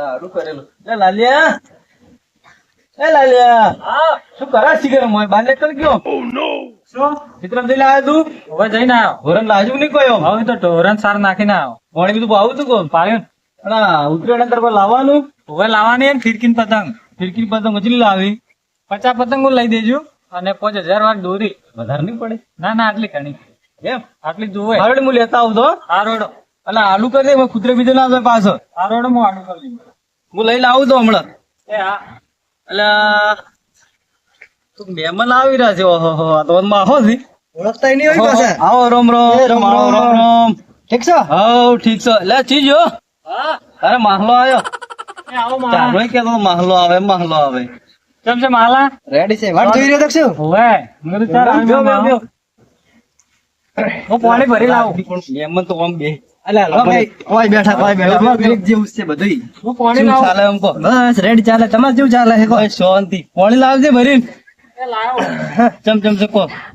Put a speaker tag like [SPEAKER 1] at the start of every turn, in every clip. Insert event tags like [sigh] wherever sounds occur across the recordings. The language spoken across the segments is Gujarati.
[SPEAKER 1] હારું કરેલું. લે, લાલિયા. એ લાલિયા. શું કરા શીખર મોય બાર નીકળ ગયો.
[SPEAKER 2] શું?
[SPEAKER 1] વિક્રમ જઈને આવ્યો તું?
[SPEAKER 2] હવે જઈને આવ્યો
[SPEAKER 1] હોરન લાજુ નહીં કયો
[SPEAKER 2] હવે તો ઢોરણ સાર નાખીને આવ્યો
[SPEAKER 1] પાણી બધું પાવું તું કોણ?
[SPEAKER 2] પાયો ને.
[SPEAKER 1] અલા અંદર કોઈ લાવવાનું.
[SPEAKER 2] હવે લાવવાની એમ ફિરકીન પતંગ.
[SPEAKER 1] ફિરકી પતંગ મચલી લાવી.
[SPEAKER 2] પચાસ પતંગો લઈ દેજો અને પાંચ હજાર વાર દોરી.
[SPEAKER 1] વધારે નહીં પડે.
[SPEAKER 2] ના ના આટલી ઘણી.
[SPEAKER 1] એમ?
[SPEAKER 2] આટલી જોવે
[SPEAKER 1] હારડ હું લેતા આવું તો
[SPEAKER 2] આ રોડો
[SPEAKER 1] અલા આલુ કરી દે કૂતરે બીજે ના આવે પાછો
[SPEAKER 2] આરોડ રોડો હું આડું કરી દઉં.
[SPEAKER 1] હું લઈને આવું તો હમણાં.
[SPEAKER 2] એ હા.
[SPEAKER 1] મહેમાન આવી રહ્યા છે ઓહો હો આ તો માહો છે
[SPEAKER 3] ઓળખતા નહીં હોય પાછા?
[SPEAKER 1] આવો રોમ રોમ
[SPEAKER 3] રોમ,
[SPEAKER 1] આવો
[SPEAKER 3] રોમ,
[SPEAKER 1] રોમ
[SPEAKER 3] ઠીક છે?
[SPEAKER 1] હવ ઠીક છે. લે ચીજો
[SPEAKER 2] હા.
[SPEAKER 1] અરે માહલો આવ્યો.
[SPEAKER 2] એ આવો
[SPEAKER 1] માહલો.
[SPEAKER 2] માલા
[SPEAKER 1] કે માહલો આવે માહલો આવે.
[SPEAKER 2] કેમ છે માલા
[SPEAKER 3] રેડી છે. વાટ જોઈ રહ્યો તો શું?
[SPEAKER 2] હવે મેં કીધું ચાલ આવી
[SPEAKER 1] બેહો, બેહો,
[SPEAKER 2] માલા.
[SPEAKER 1] બેહો.
[SPEAKER 2] હું પાણી ભરી લાવું.
[SPEAKER 1] મહેમાન તો આમ બે.
[SPEAKER 2] હું પાણી
[SPEAKER 1] ચાલે એમ કહો?
[SPEAKER 3] બસ રેડી ચાલે. તમારે જેવું ચાલે છે કહો.
[SPEAKER 1] ઓય, શાંતિ. પાણી લાવજે ભરીને.
[SPEAKER 2] એ
[SPEAKER 1] ચમ ચમ છે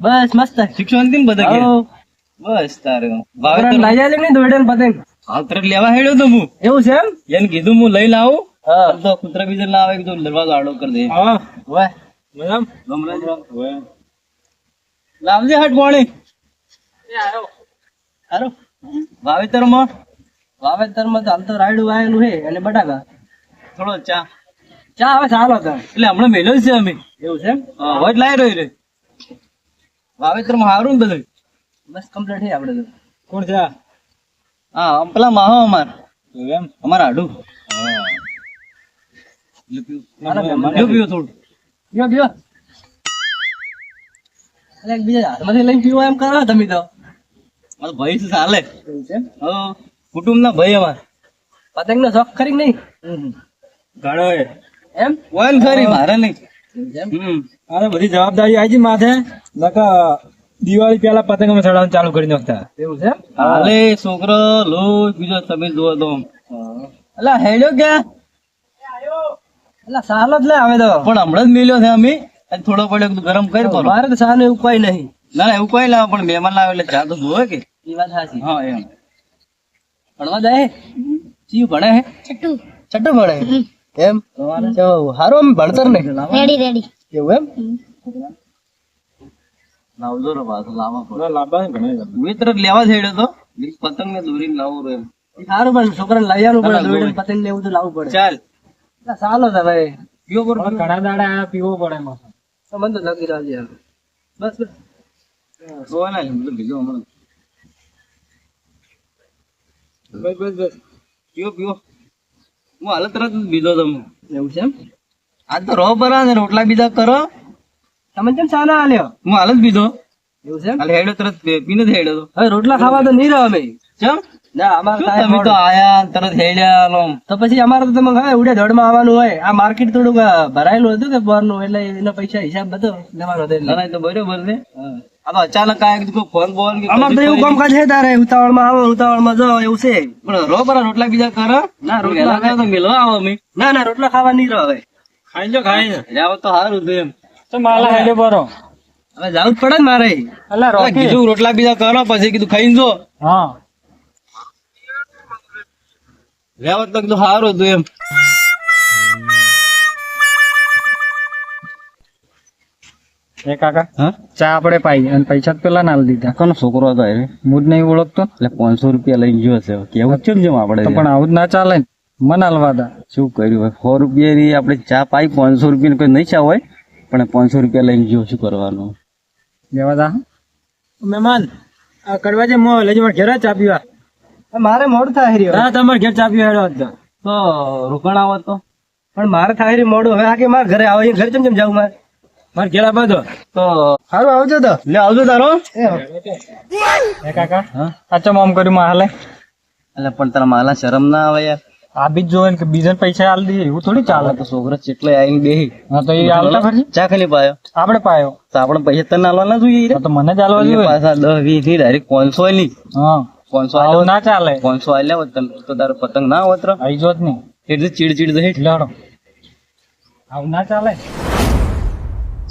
[SPEAKER 3] બસ મસ્ત.
[SPEAKER 1] શાંતિ ને બધા. બસ તારે વાવેતર
[SPEAKER 3] લઈ જાય ને દોડે પતંગ
[SPEAKER 1] હાલ લેવા હેડ્યો તો હું.
[SPEAKER 3] એવું છે એમ?
[SPEAKER 1] એને કીધું હું લઈ લાવું. તો કુતરા બીજા ના આવે તો દરવાજો આડો કરી દે.
[SPEAKER 2] હા.
[SPEAKER 1] વાહ
[SPEAKER 2] મેડમ
[SPEAKER 1] ગમરાજ. લાવજે હટ પાણી. હારો. વાવેતરમાં?
[SPEAKER 3] વાવેતરમાં તો હાલ તો રાયડું વાયેલું છે અને બટાકા.
[SPEAKER 1] થોડો ચા.
[SPEAKER 3] ચા હવે ચાલો તો.
[SPEAKER 1] એટલે હમણાં મેલો છે અમે.
[SPEAKER 3] એવું છે
[SPEAKER 1] હવે જ લાવી રહ્યો વાવેતર વાવેતરમાં સારું ને બધું?
[SPEAKER 3] બસ કમ્પ્લીટ છે આપણે તો.
[SPEAKER 2] કોણ છે
[SPEAKER 1] હા પેલા માહો અમાર.
[SPEAKER 2] એમ?
[SPEAKER 1] અમાર આડું થોડું.
[SPEAKER 3] બીજા હાથમાંથી લઈને પીવો એમ કરો તમે તો.
[SPEAKER 1] મારો ભાઈ શું ચાલે કુટુંબ ના ભાઈ અમાર.
[SPEAKER 3] પતંગ નો શોખ ખરી કે નહીં?
[SPEAKER 2] ઘણો
[SPEAKER 3] એમ?
[SPEAKER 1] વન ખરી? મારે નહીં.
[SPEAKER 2] અરે બધી જવાબદારી આવી માથે. નકા દિવાળી પેલા પતંગ અમે ચડાવવાનું ચાલુ કરી નાખતા.
[SPEAKER 3] એવું છે
[SPEAKER 1] હાલે છોકરો લો બીજો તમે જોવો તો. અલા હેડ્યો ક્યાં
[SPEAKER 3] એટલે સાલ જ લે આવે તો.
[SPEAKER 1] પણ હમણાં જ મેલ્યો છે અમે. થોડો પડ્યો ગરમ કરી
[SPEAKER 3] મારે તો સાનું એવું કોઈ નહીં.
[SPEAKER 1] ના ના એવું કોઈ લાવે પણ મહેમાન લાવે એટલે ચા તો જોવે કે.
[SPEAKER 3] એ વાત સાચી
[SPEAKER 1] હા એમ.
[SPEAKER 3] ભણવા જાય?
[SPEAKER 1] ચીયું ભણે હે?
[SPEAKER 4] છઠ્ઠું.
[SPEAKER 3] છઠ્ઠું ભણે? એમ? હારું આમ ભણતર ને.
[SPEAKER 4] રેડી રેડી
[SPEAKER 3] એવું એમ?
[SPEAKER 1] લાવજો રે પાછો લાવવા પડે.
[SPEAKER 2] લાંબા ઘણા
[SPEAKER 1] મેં તરત લેવા જઈડ્યો તો. પતંગ ને દોરી લાવો રે એમ.
[SPEAKER 3] સારું પણ છોકરાને લઈ આવવું પડે
[SPEAKER 1] દોરી.
[SPEAKER 3] પતંગ ને એવું તો લાવવું પડે.
[SPEAKER 1] ચાલ.
[SPEAKER 3] સાલો તો ભાઈ.
[SPEAKER 1] પીવો પડે
[SPEAKER 2] ઘણા દાડા પીવો પડે એમાં.
[SPEAKER 3] સંબંધ લગી રહ્યો બસ બસ.
[SPEAKER 1] ના લીધું બીજો હમણાં.
[SPEAKER 2] બસ બસ બસ.
[SPEAKER 1] પીવો પીવો હું હાલ તરત બીજો તમે
[SPEAKER 3] એવું છે
[SPEAKER 1] આજ તો રહો બરા ને રોટલા બીજા કરો.
[SPEAKER 3] તમે કેમ ચા હાલ્યો?
[SPEAKER 1] હું હાલ જ બીજો.
[SPEAKER 3] એવું છે
[SPEAKER 1] હાલ હેડો તરત પીને જ હેડો.
[SPEAKER 3] હવે રોટલા ખાવા તો નહીં રહો અમે.
[SPEAKER 1] ચમ?
[SPEAKER 3] ના અમારે
[SPEAKER 1] તમે તો આયા તરત હેડ્યા આલો
[SPEAKER 3] તો પછી અમારે તો તમે હવે ઉડે દોડમાં આવવાનું હોય. આ માર્કેટ થોડુંક ભરાયેલું હતું કે બહારનું? એટલે એના પૈસા હિસાબ બધો લેવાનો હતો એટલે.
[SPEAKER 1] તો બરોબર છે. આ તો અચાનક આયા કીધું ફોન બોન કે
[SPEAKER 3] તો એવું કામકાજ છે તારે ઉતાવળમાં આવો ઉતાવળમાં જાઓ એવું છે.
[SPEAKER 1] પણ રહો પરા રોટલા બીજા કરો.
[SPEAKER 3] ના, રોટલા
[SPEAKER 1] તો મેલવા આવો અમે.
[SPEAKER 3] ના ના રોટલા ખાવા નહીં રહો હવે.
[SPEAKER 2] ખાઈ લો ખાઈ
[SPEAKER 1] જાવ તો સારું હતું એમ.
[SPEAKER 2] તો માલા હેડે બરો.
[SPEAKER 3] હવે જવું જ પડે ને મારે.
[SPEAKER 2] અલા
[SPEAKER 1] એટલે
[SPEAKER 2] રોકી.
[SPEAKER 1] કીધું રોટલા બીજા કરો પછી કીધું ખાઈ જો.
[SPEAKER 2] હા.
[SPEAKER 1] રહેવા તો કીધું સારું હતું એમ.
[SPEAKER 2] એ કાકા?
[SPEAKER 1] હા?
[SPEAKER 2] ચા આપણે પાઈ અને પૈસા તો પેલા ના આલી દીધા.
[SPEAKER 1] કોનો છોકરો હતો એ?
[SPEAKER 2] હું જ નહીં ઓળખતો.
[SPEAKER 1] એટલે પાંચસો રૂપિયા લઈને ગયો છે. કેવું છે જેમ આપણે
[SPEAKER 2] પણ આવું જ ના ચાલે ને. મને હાલવા દા
[SPEAKER 1] શું કર્યું હોય? સો રૂપિયા આપણે ચા પાઈ પાંચસો રૂપિયાની કોઈ નહીં ચા હોય? પણ પાંચસો રૂપિયા લઈને ગયો શું કરવાનું?
[SPEAKER 2] લેવા દા. મહેમાન આ કડવા જે મો લેજો મારા ઘેર ચા પીવા.
[SPEAKER 3] મારે મોડું થાય રહ્યો.
[SPEAKER 2] હા તમારે ઘેર ચા પીવા હેડો હતો
[SPEAKER 1] તો. રોકાણ આવો તો.
[SPEAKER 3] પણ મારે થાય રહ્યું મોડું. હવે આગે મારે ઘરે આવો ઘરે ચમ ચમ જાવ મારે?
[SPEAKER 2] મારે ઘેર આપા
[SPEAKER 1] તો
[SPEAKER 3] સારું આવજો તો.
[SPEAKER 1] લે આવજો તારો.
[SPEAKER 2] એ કાકા
[SPEAKER 1] સાચો
[SPEAKER 2] આ કર્યું માં હાલે.
[SPEAKER 1] એટલે પણ તારા માલા શરમ ના આવે યાર.
[SPEAKER 2] આ બી જ જોવે ને કે બીજાને પૈસા આલ દે એવું થોડી ચાલે.
[SPEAKER 1] તો છોકરા ચેટલે આવીને બે
[SPEAKER 2] હા તો એ આવતા ફરી.
[SPEAKER 1] ચા ખાલી પાયો.
[SPEAKER 2] આપણે પાયો.
[SPEAKER 1] તો આપણે પૈસા તને આલવાના જોઈએ
[SPEAKER 2] તો મને જ આલવા જોઈએ.
[SPEAKER 1] પાછા દસ વીસની ડાયરેક્ટ કોન્સો ની
[SPEAKER 2] હા.
[SPEAKER 1] કોન્સો
[SPEAKER 2] આવું ના ચાલે.
[SPEAKER 1] કોન્સો આલ્યા હોત તો તારો પતંગ ના હોત
[SPEAKER 2] આવી જોત નહીં
[SPEAKER 1] એટલે ચીડ ચીડ દે
[SPEAKER 2] લડો. આવું ના ચાલે.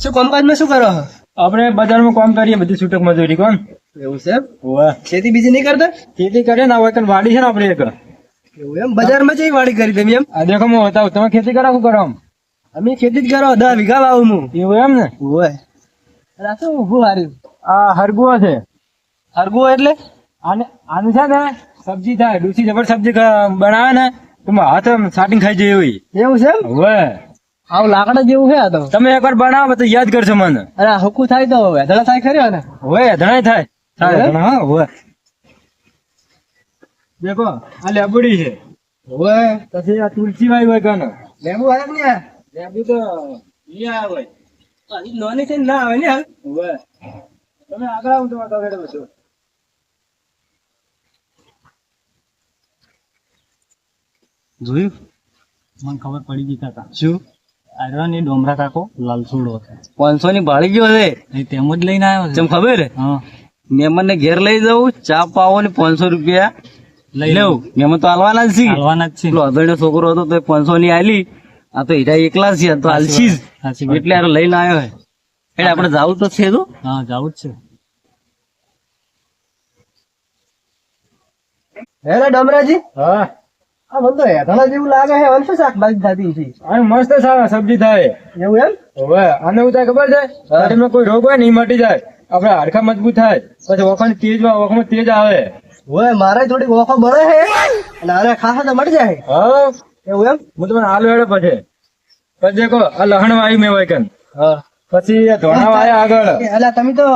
[SPEAKER 3] શું કામકાજમાં શું કરો
[SPEAKER 2] આપણે બજારમાં કામ કરીએ બધી છૂટક મજૂરી કોણ?
[SPEAKER 3] એવું છે?
[SPEAKER 2] હોવે.
[SPEAKER 3] ખેતી બીજી નહીં કરતા?
[SPEAKER 2] ખેતી કરે ને હવે વાડી છે ને આપણે એક.
[SPEAKER 3] એવું એમ? બજારમાં જઈ વાડી કરી તમે એમ?
[SPEAKER 2] આ દેખો હું બતાવું તમે ખેતી કરો શું કરો?
[SPEAKER 3] અમે ખેતી જ કરો દસ વીઘા વાવું હું.
[SPEAKER 2] એવું એમ ને?
[SPEAKER 3] આ શું ઊભું હાર્યું.
[SPEAKER 2] આ હરગુઓ છે.
[SPEAKER 3] હરગુઓ એટલે?
[SPEAKER 2] આને આનું છે ને સબ્જી થાય ડુસી જબર સબ્જી બનાવે ને તો હાથ સાટીને ખાઈ જાય એવી.
[SPEAKER 3] એવું છે
[SPEAKER 2] હવે.
[SPEAKER 3] આવું લાકડા જેવું છે આ તો.
[SPEAKER 2] તમે એકવાર બનાવો તો યાદ કરજો મને.
[SPEAKER 3] અરે આ થાય તો વેધડા થાય ખરી ને
[SPEAKER 2] હવે ધણાય થાય. થાય હા હવે. દેખો આ લેબુડી છે.
[SPEAKER 3] હોય
[SPEAKER 2] પછી આ તુલસી હોય કાનો?
[SPEAKER 3] લેબુ આવે ને
[SPEAKER 2] લેબુ તો અહીંયા હોય
[SPEAKER 3] હજી છે ના આવે ને હાલ?
[SPEAKER 2] તમે આગળ આવો તમારે
[SPEAKER 1] જોયું?
[SPEAKER 2] મને ખબર પડી ગઈ કાકા.
[SPEAKER 1] શું?
[SPEAKER 2] આરવાની ડોમરા કાકો લાલસુડો
[SPEAKER 1] પાંચસો ની ભાળી ગયો છે?
[SPEAKER 2] તેમ જ લઈને આવ્યો
[SPEAKER 1] છે. ખબર?
[SPEAKER 2] હા.
[SPEAKER 1] મહેમાન ને ઘેર લઈ જવું ચા પાવો ને પાંચસો રૂપિયા.
[SPEAKER 2] લઈ
[SPEAKER 1] લેવું મહેમાન તો હાલવાના જ છે
[SPEAKER 2] હાલવાના જ છે
[SPEAKER 1] પેલો છોકરો હતો તો પાંચસો ની આલી. આ તો હીરા એકલા છે તો હાલશી જ. એટલે આ લઈને આવ્યો હે એટલે આપણે જાવું તો છે તો?
[SPEAKER 2] હા જાવું જ છે.
[SPEAKER 3] હે ડમરાજી.
[SPEAKER 2] હા.
[SPEAKER 3] આ મને તો હેઠાણા જેવું લાગે છે વંશો શાકભાજી થતી છે.
[SPEAKER 2] આ મસ્ત સારા સબ્જી થાય.
[SPEAKER 3] એવું એમ?
[SPEAKER 2] હવે આને એવું થાય ખબર છે? શરીરમાં કોઈ રોગ હોય ને મટી જાય. આપણે હાડકા મજબૂત થાય. પછી વખણ તેજ વખમાં તેજ આવે.
[SPEAKER 3] હોય મારે થોડી ઓફો બળે છે. અને આને ખાસા તો મળી જાય.
[SPEAKER 2] હા.
[SPEAKER 3] એવું એમ?
[SPEAKER 2] હું તમને આલુ હેડે પછી. પછી દેખો આ લહણ વાયુ મેં વાયકન
[SPEAKER 3] હા.
[SPEAKER 2] પછી ધોણા વાયા આગળ.
[SPEAKER 3] એટલે તમે તો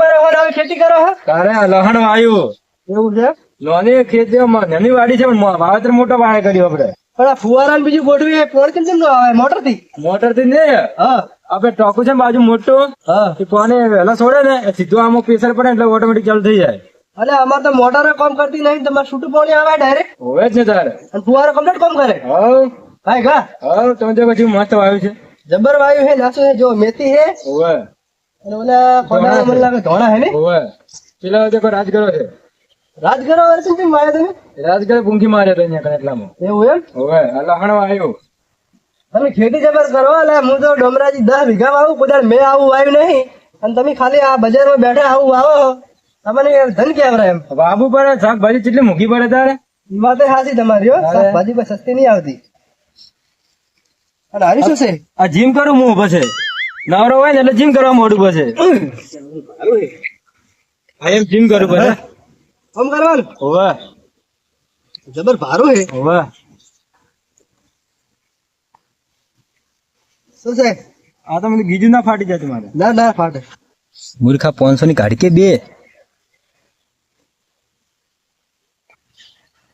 [SPEAKER 3] ને આવી ખેતી કરો હો?
[SPEAKER 2] તારે લહણ વાયુ.
[SPEAKER 3] એવું છે?
[SPEAKER 2] નાની ખેતીમાં નાની વાડી છે પણ વાવેતર મોટો વાય કર્યો આપડે
[SPEAKER 3] પણ આ ફુવારા ને બીજું ગોઠવી પોણ કેમ કેમ આવે?
[SPEAKER 2] મોટરથી મોટરથી
[SPEAKER 3] હા.
[SPEAKER 2] આપડે ટોકું છે બાજુ મોટું
[SPEAKER 3] હા.
[SPEAKER 2] કોને વહેલા છોડે ને સીધું આમાં પ્રેશર પડે એટલે ઓટોમેટિક ચાલુ થઈ જાય.
[SPEAKER 3] અરે અમારે તો મોટર કામ કરતી નહીં તમારે છૂટું પાણી આવે ડાયરેક્ટ
[SPEAKER 2] હોવે જ ને તારે.
[SPEAKER 3] અને ફુવારો કમ્પ્લીટ કામ કરે?
[SPEAKER 2] હા.
[SPEAKER 3] ભાઈ ગા
[SPEAKER 2] હા તમે જો પછી મસ્ત વાયુ છે.
[SPEAKER 3] જબર વાયુ હે નાસો હે જો મેથી હે
[SPEAKER 2] હોવે.
[SPEAKER 3] અને ઓલા કોડા મને લાગે ધોણા હે ને?
[SPEAKER 2] હોવે. પેલા રાજ કરો છે.
[SPEAKER 3] રાજગરો વર્ષ કેમ વાયા તમે?
[SPEAKER 2] રાજગરો પૂંખી મારે તો અહીંયા એટલામાં.
[SPEAKER 3] એવું એમ?
[SPEAKER 2] હોવે આ લહણ વાયુ
[SPEAKER 3] તમે ખેતી જબર કરો એટલે હું તો ડોમરાજી દસ વીઘા વાવું કોઈ મેં આવું આવ્યું નહીં. અને તમે ખાલી આ બજારમાં બેઠા આવું વાવો. તમને ધન કેવરા એમ.
[SPEAKER 2] બાબુ પડે શાકભાજી કેટલી મૂકી પડે તારે?
[SPEAKER 3] વાતે હાસી તમારી હો. શાકભાજી કોઈ સસ્તી નહીં આવતી. અને હારી શું છે?
[SPEAKER 2] આ જીમ કરું હું પછી નવરો હોય ને એટલે જીમ કરવા મોડું પછી [coughs] એમ જીમ કરું પછી
[SPEAKER 3] આમ કરવાનું
[SPEAKER 2] હોવે
[SPEAKER 3] જબર ભારું હે
[SPEAKER 2] હોવે
[SPEAKER 3] શું છે
[SPEAKER 2] આ તો મને ગીજું ના ફાટી જાય મારે
[SPEAKER 3] ના ના ફાટે
[SPEAKER 2] મૂર્ખા પાંચસો ની ગાડી કે બે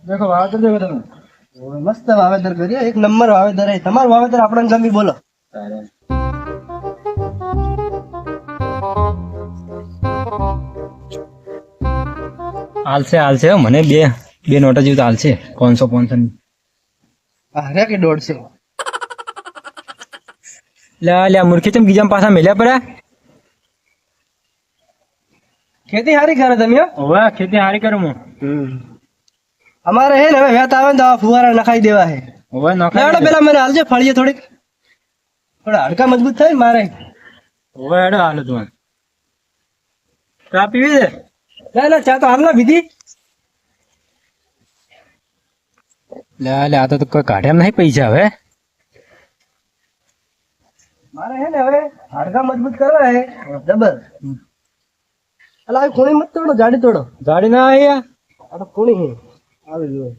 [SPEAKER 2] દેખો વાવતર દેખો તમે
[SPEAKER 3] મસ્ત વાવેતર કરીએ એક નંબર વાવેતર હે તમારું વાવેતર આપણને ગમી બોલો
[SPEAKER 2] હાલશે હાલશે મને બે બે નોટા જેવું તો હાલશે પાંચસો પાંચસો
[SPEAKER 3] અરે કે દોઢસો?
[SPEAKER 2] લે લે મૂર્ખી તમે બીજા પાછા મેલ્યા પડ્યા
[SPEAKER 3] ખેતી હારી કરે તમે?
[SPEAKER 2] હવે ખેતી હારી કરું હું.
[SPEAKER 3] અમારે હે ને હવે વેત આવે ને તો ફુવારા નખાઈ દેવા હે.
[SPEAKER 2] હવે નખાઈ
[SPEAKER 3] પેલા મને હાલજે ફળીએ થોડીક. થોડા હાડકા મજબૂત થાય મારે.
[SPEAKER 2] હવે હેડો હાલો તું ચા પીવી છે?
[SPEAKER 3] ના ના ચા તો હાલ ના પીધી
[SPEAKER 2] લે લે આ તો કોઈ કાઢ્યા નહીં પૈસા હવે
[SPEAKER 3] મારે હે ને હવે હાડકા મજબૂત કરવા હે જબર અલા આ ખૂણી મત તોડો જાડી તોડો
[SPEAKER 2] ગાડી ના અહીંયા
[SPEAKER 3] આ તો ખૂણી હે આવી જુઓ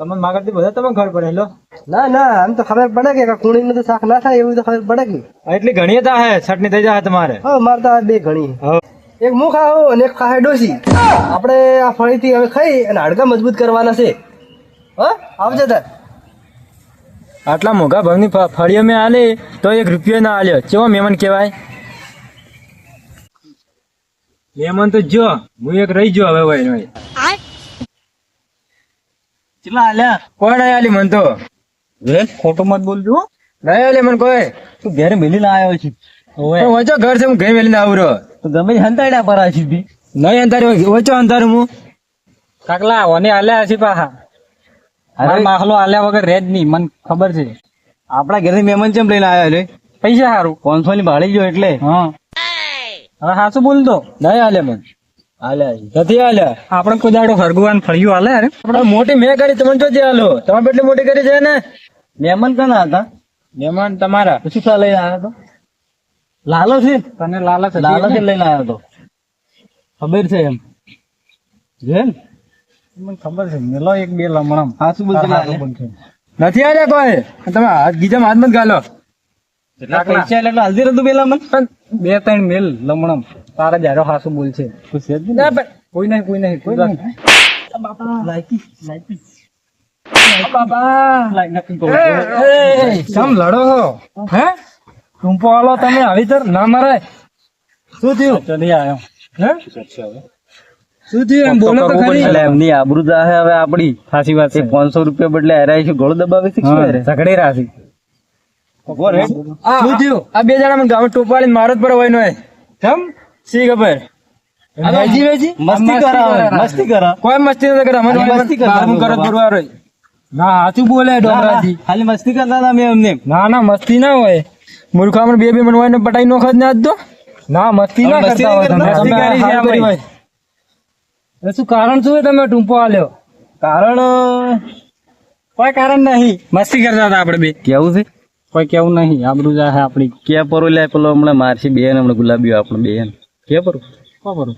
[SPEAKER 2] તમે માગરથી બધા તમે ઘર પડે લો
[SPEAKER 3] ના ના આમ તો ખબર પડે કે ખૂણી નું તો શાક ના થાય એવું તો ખબર પડે કે
[SPEAKER 2] એટલી ઘણી તા હે છટની થઈ જાય તમારે
[SPEAKER 3] હા મારે તો આ બે ઘણી
[SPEAKER 2] હવ.
[SPEAKER 3] એક મું ખાવ અને એક ખાહે ડોસી આપણે આ ફળીથી હવે ખાઈ અને હાડકા મજબૂત કરવાના છે. હા આવજો તાર.
[SPEAKER 2] આટલા મોંઘા ભાવની ફળીઓ મેં આલે તો એક રૂપિયો ના આલ્યો. ચેવો મહેમાન કહેવાય? મહેમાન તો જો હું એક રહી જો હવે ભાઈ ભાઈ
[SPEAKER 1] કેટલા આલ્યા?
[SPEAKER 2] કોઈ નહીં આલી મન તો?
[SPEAKER 1] વે ખોટું મત બોલજો. હો.
[SPEAKER 2] નહીં આલી મન કોઈ.
[SPEAKER 1] તું ઘેર મેલીને આવ્યો છે.
[SPEAKER 2] પણ ઘર છે હું ઘરે મેલીને આવું રહ્યો.
[SPEAKER 1] તો ગમે તે હંતાડ્યા પર આ સીધી.
[SPEAKER 2] નહીં અંધાર્યો ઓછો અંધારે હું. કાકલા ઓને આલ્યા હશે પાહા
[SPEAKER 1] અરે
[SPEAKER 2] માખલો આલ્યા વગર રેજ નહીં મને ખબર છે.
[SPEAKER 1] આપણા ઘરે મહેમાન ચેમ લઈને આવ્યા રે?
[SPEAKER 2] પૈસા સારું
[SPEAKER 1] પાંચસો ની ભાડી ગયો એટલે.
[SPEAKER 2] હા. હવે સાચું બોલ તો. નહીં આલે મને. નથી હાલ્યા
[SPEAKER 4] આપણે કુદાડો દાડો હરગુવાન ફળિયું હાલે અરે
[SPEAKER 2] આપણે મોટી મેં કરી તમને જો જે હાલો તમે એટલી મોટી કરી છે ને?
[SPEAKER 1] મહેમાન કના હતા?
[SPEAKER 2] મહેમાન તમારા.
[SPEAKER 1] શું કા લઈને આવ્યા તો લાલો છે
[SPEAKER 4] તને લાલચ હતી
[SPEAKER 1] લાલો છે લઈને આવ્યો તો ખબર છે એમ જોયે ને
[SPEAKER 4] મને ખબર છે મેલો એક બે લમણમ
[SPEAKER 1] લાલે?
[SPEAKER 4] હાથું
[SPEAKER 2] નથી હાલ્યા કોઈ તમે હાથ ગીજામાં હાથ મત ગાલો
[SPEAKER 1] પૈસા એટલે હાલતી રહેતું પેલા મને
[SPEAKER 4] બે ત્રણ મેલ લમણમ તારા જારો હાસુ
[SPEAKER 2] બોલ છે
[SPEAKER 4] કોઈ નહીં કોઈ નહીં કોઈ નહીં
[SPEAKER 1] લાયકી લાયકી
[SPEAKER 2] સમ લડો હે ટૂંપો હાલો તમે આવી તર ના મરાય શું થયું?
[SPEAKER 4] ચલી આવ્યો.
[SPEAKER 2] હે? શું થયું? એમ બોલો તો ખરી.
[SPEAKER 1] એટલે એમની આબરૂ જાહે હવે આપડી
[SPEAKER 4] સાચી વાત
[SPEAKER 1] એ પાંચસો રૂપિયા બદલે હરાય છે. ગળો દબાવે છે શું હારે?
[SPEAKER 4] ઝઘડી
[SPEAKER 2] શું થયું? આ બે જણા મને ગામ ટોપાડીને મારો જ પર હોય નો કેમ? સી ખબર? વેજી? વેજી
[SPEAKER 1] મસ્તી કરા મસ્તી કરા.
[SPEAKER 2] કોઈ મસ્તી નથી કરે મને
[SPEAKER 1] મસ્તી કરતા
[SPEAKER 2] બાબુ કરો
[SPEAKER 1] બાબા.
[SPEAKER 2] ના સાચું બોલે ડોમરાજી.
[SPEAKER 1] ખાલી મસ્તી કરતા હતા મેં એમને.
[SPEAKER 2] ના ના મસ્તી ના હોય. મૂર્ખામણ બે બે મનવાય ને પટાઈ નો ખત ના દો ના મસ્તી ના કરતા હોય તમે.
[SPEAKER 4] મસ્તી કરી છે આપણે.
[SPEAKER 2] એ શું કારણ શું તમે ટૂંપો આલ્યો?
[SPEAKER 1] કારણ
[SPEAKER 4] કોઈ કારણ નહીં. મસ્તી કરતા હતા આપણે બે.
[SPEAKER 1] કેવું છે?
[SPEAKER 4] કોઈ કેવું નહીં. આબરૂ જાહે આપણી.
[SPEAKER 1] કે પરો લે પેલો હમણાં મારસી બેન હમણાં ગુલાબી આપણે બેન. કે પરો?
[SPEAKER 4] ખબર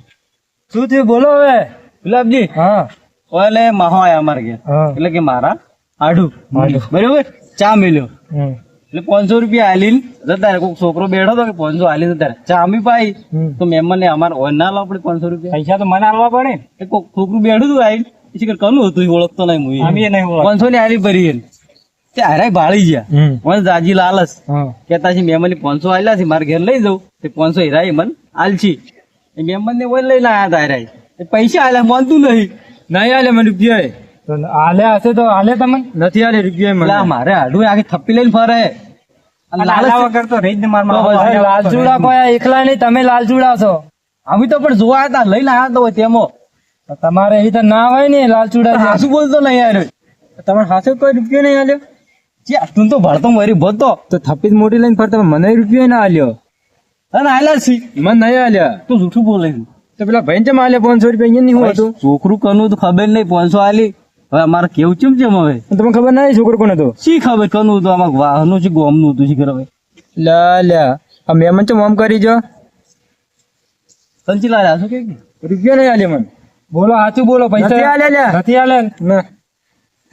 [SPEAKER 2] શું થયું? બોલો હવે.
[SPEAKER 1] ગુલાબજી.
[SPEAKER 2] હા.
[SPEAKER 1] ઓલે માહો આયા અમારે
[SPEAKER 2] કે
[SPEAKER 1] એટલે કે મારા આડું. બરોબર? ચા મેલ્યો. એટલે પાંચસો રૂપિયા હાલીન જતા કોઈક છોકરો બેઠો હતો કે પાંચસો હાલી જતા ચા અમી પાઈ. તો મહેમાન ને અમારે ઓન ના લો પડે પાંચસો રૂપિયા.
[SPEAKER 4] પૈસા તો મને આલવા પડે. ને.
[SPEAKER 1] એ કોઈક છોકરું બેઠું હતું આવીને પછી કે કનું હતું ઓળખતો નહીં હું.
[SPEAKER 4] નહીં
[SPEAKER 1] પાંચસો ની હાલી ભરી. તે હારાય ભાળી ગયા. મને જાજી લાલસ કેતા છે મહેમાન પાંચસો આલ્યા છે મારે ઘેર લઈ જવું તે પાંચસો હીરા મન આલછી એ મહેમાન ને ઓય લઈને આયા તા હીરા. એ પૈસા આલ્યા માનતું નહીં.
[SPEAKER 2] નહીં આલે મને રૂપિયા તો આલે હશે તો આલે તમને નથી આલે રૂપિયા
[SPEAKER 1] એટલે મારે આડું આખી થપ્પી લઈને ફરે.
[SPEAKER 4] વગર તો રહી જ ને મારા
[SPEAKER 1] તો
[SPEAKER 4] મામા.
[SPEAKER 1] ભાઈ,
[SPEAKER 2] લાલચુડા કોઈ એકલા નહીં તમે લાલચુડા છો.
[SPEAKER 1] અમે તો પણ જોવા હતા લઈને આયા તો હોય તેમાં.
[SPEAKER 2] તમારે એ તો ના હોય ને લાલચુડા.
[SPEAKER 1] હાસુ બોલતો નહીં યાર
[SPEAKER 2] તમારે હાથે કોઈ રૂપિયો નહીં આલ્યો?
[SPEAKER 1] જે તું તો ભરતો મરી ભરતો
[SPEAKER 2] તો. થપ્પી મોટી લઈને ફરતા મને રૂપિયો ના આલ્યો.
[SPEAKER 1] અને આલ્યા છી
[SPEAKER 2] મને નહીં આલ્યા.
[SPEAKER 1] તું જૂઠું બોલે.
[SPEAKER 2] તો પેલા ભાઈ ચમ આલ્યા? પાંચસો રૂપિયા અહીંયા નહીં હતું
[SPEAKER 1] છોકરું કનું તો ખબર નહીં પાંચસો આલી. હવે અમારે કેવું ચેમ ચેમ હવે?
[SPEAKER 2] તમને ખબર ના છોકરો કોણ હતો?
[SPEAKER 1] શી ખબર? કનું હતું આમાં વાહનું છે ગોમનું હતું શી ખબર હવે?
[SPEAKER 2] લા લા. આ મહેમાન ચમ આમ કરી જો.
[SPEAKER 1] સંચી લાયા શું કે?
[SPEAKER 2] રૂપિયા નહીં આલે મને. બોલો સાચું બોલો પૈસા
[SPEAKER 4] નથી આલે લ્યા.
[SPEAKER 2] નથી આલે? ના.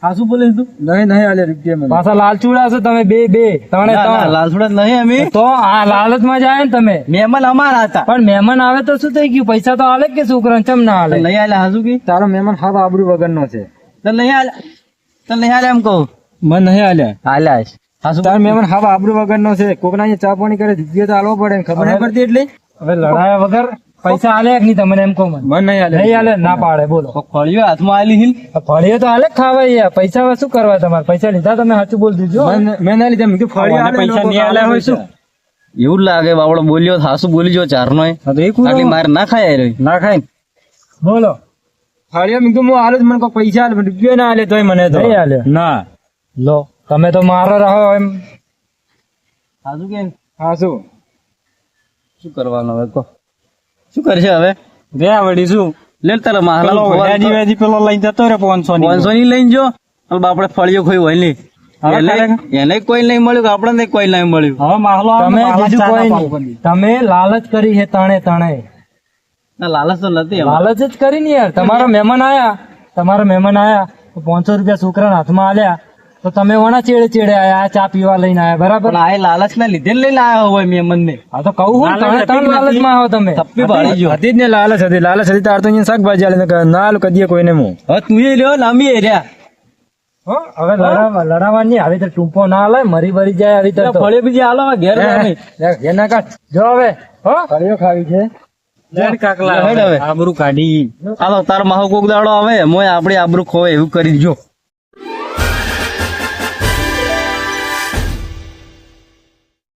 [SPEAKER 1] હાસુ બોલે તું?
[SPEAKER 2] નહીં નહીં આલ્યા રૂપિયા મને. પાછા લાલચુડા છે તમે બે બે. ત્રણે.
[SPEAKER 1] ના, ના,
[SPEAKER 2] ત્રણ
[SPEAKER 1] લાલસુડા નહીં અમે.
[SPEAKER 2] તો આ લાલચમાં જાય ને તમે.
[SPEAKER 1] મહેમાન અમારા હતા.
[SPEAKER 2] પણ મહેમાન આવે તો શું થઈ ગયું? પૈસા તો આલે કે છોકરા ચમ ના
[SPEAKER 1] તો
[SPEAKER 2] આલે?
[SPEAKER 1] નહીં આલ્યા હાસુ કે?
[SPEAKER 2] તારો મહેમાન હાવ આબરૂ વગરનો છે.
[SPEAKER 1] તો નહીં આલ્યા તો નહીં આલ્યા એમ કહું?
[SPEAKER 2] મને નહીં આલ્યા
[SPEAKER 1] આલ્યા છે હાસુ
[SPEAKER 2] તારો હાવ આબરૂ વગરનો છે. કોકના અહીંયા ચા પાણી કરે રૂપિયો તો આલવો પડે ખબર નહીં પડતી એટલે?
[SPEAKER 4] હવે લડાયા વગર પૈસા આલે કે નહીં તમને એમ કહો મને?
[SPEAKER 2] મને નહીં આલે.
[SPEAKER 4] નહીં આલે? ના પાડે બોલો.
[SPEAKER 1] ફળિયો હાથમાં આલી હિલ
[SPEAKER 4] ફળીએ તો આલે ખાવા યાર પૈસા હવે શું કરવા તમારે? પૈસા લીધા તમે સાચું બોલ દીધો
[SPEAKER 2] મેં ના લીધા. મેં
[SPEAKER 4] પૈસા નહીં આલે હોય શું?
[SPEAKER 1] એવું લાગે બાવળો બોલ્યો હાસુ બોલી જો ચારનો આટલી માર ના ખાય
[SPEAKER 4] ના ખાય બોલો.
[SPEAKER 2] ફળિયા મેં હું આલે મને કોઈ પૈસા આલે રૂપિયો ના આલે તોય મને તો.
[SPEAKER 4] નહીં
[SPEAKER 2] ના.
[SPEAKER 4] લો તમે તો મારો રહો એમ.
[SPEAKER 1] હાસુ કે
[SPEAKER 2] હા શું?
[SPEAKER 1] શું કરવાનું હવે કહો. શું કરશે હવે?
[SPEAKER 4] રે વળી શું?
[SPEAKER 1] લે તારા મહાલાલ
[SPEAKER 4] વેજી વેજી પેલો લઈને જતો રે પાંચસો ની
[SPEAKER 1] પાંચસો ની લઈને જો. બાપડે ફળિયો ખોઈ હોય નહીં. એને કોઈ નહીં મળ્યું કે આપણને કોઈ નહીં મળ્યું?
[SPEAKER 4] હવે માહલો
[SPEAKER 2] તમે બીજું કોઈ નહીં. તમે લાલચ કરી છે તણે તણે
[SPEAKER 1] ના લાલચ તો નથી
[SPEAKER 2] લાલચ જ કરી ને યાર. તમારા મહેમાન આયા. તમારા મહેમાન આયા. પાંચસો રૂપિયા છોકરાના હાથમાં આલ્યા. તો તમે વણા ચેડે ચેડે આયા? ચા પીવા લઈને આયા બરાબર?
[SPEAKER 1] આ લાલચ ના લીધે લઈને આવ્યો હોય મેમન ને
[SPEAKER 2] હા તો કહું હું
[SPEAKER 4] તમે
[SPEAKER 2] ત્રણે
[SPEAKER 4] હતી જ
[SPEAKER 2] આવો તમે.
[SPEAKER 1] તપ્પી ભાળી ગયો.
[SPEAKER 2] હતી ને લાલચ હતી. લાલચ હતી તાર તો અહીંયા શાકભાજી આલે ને આલું કદીએ કોઈને હું
[SPEAKER 1] હવે તું એ લ્યો લાંબી એ રહ્યા.
[SPEAKER 2] હો હવે લડાવા લડાવાની આવી તો ટૂંપો ના લે મરી મરી જાય આવી તો.
[SPEAKER 1] ફળે બીજી હાલો ઘેર
[SPEAKER 2] ઘેર ના કાઢ. જો હવે હો. ફળિયો ખાવી છે.
[SPEAKER 4] કાકલા. આબરૂ કાઢી
[SPEAKER 1] હાલો તાર માહો કોક દાડો આવે મોય આપડી આબરૂ ખોવે એવું કરી જો